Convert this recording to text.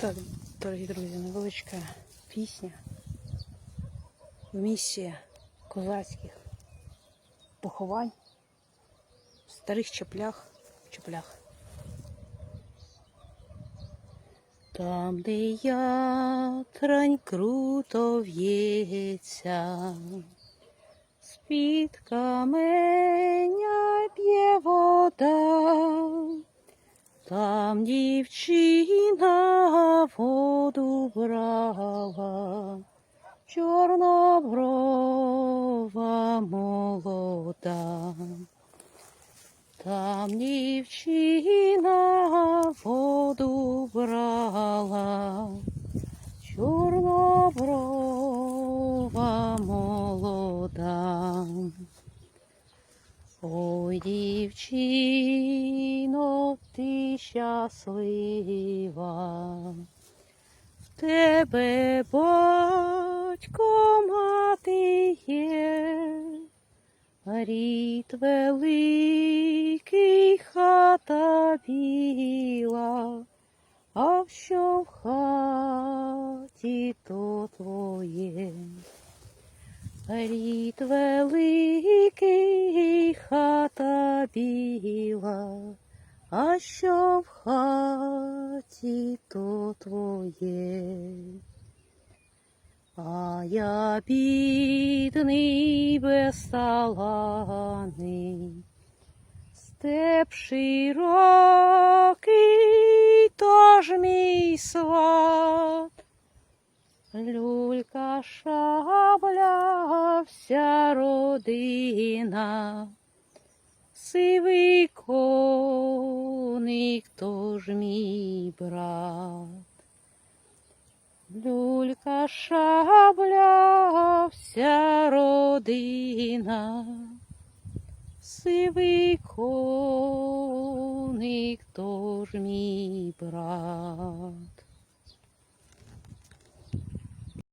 Так, дорогі друзі, невеличка пісня. Місія козацьких поховань в старих чоплях. чоплях. Там, де ятрань круто в'ється, з-під каменя п'є вода. Там дівчина воду брала, чорноброва молода. Там дівчина воду брала, чорноброва молода. Ой, дівчино, ти щаслива, в тебе батько мати є, рід великий хата біла, а що в хаті, то твоє. Рід великий хата біла, а що в хаті, то твоє. А я бідний безталаний, степ широкий, тож мій сват. Люлька шабля, вся родина, сивий коник, тож мій брат. Люлька шабля, вся родина, сивий коник, тож мій брат.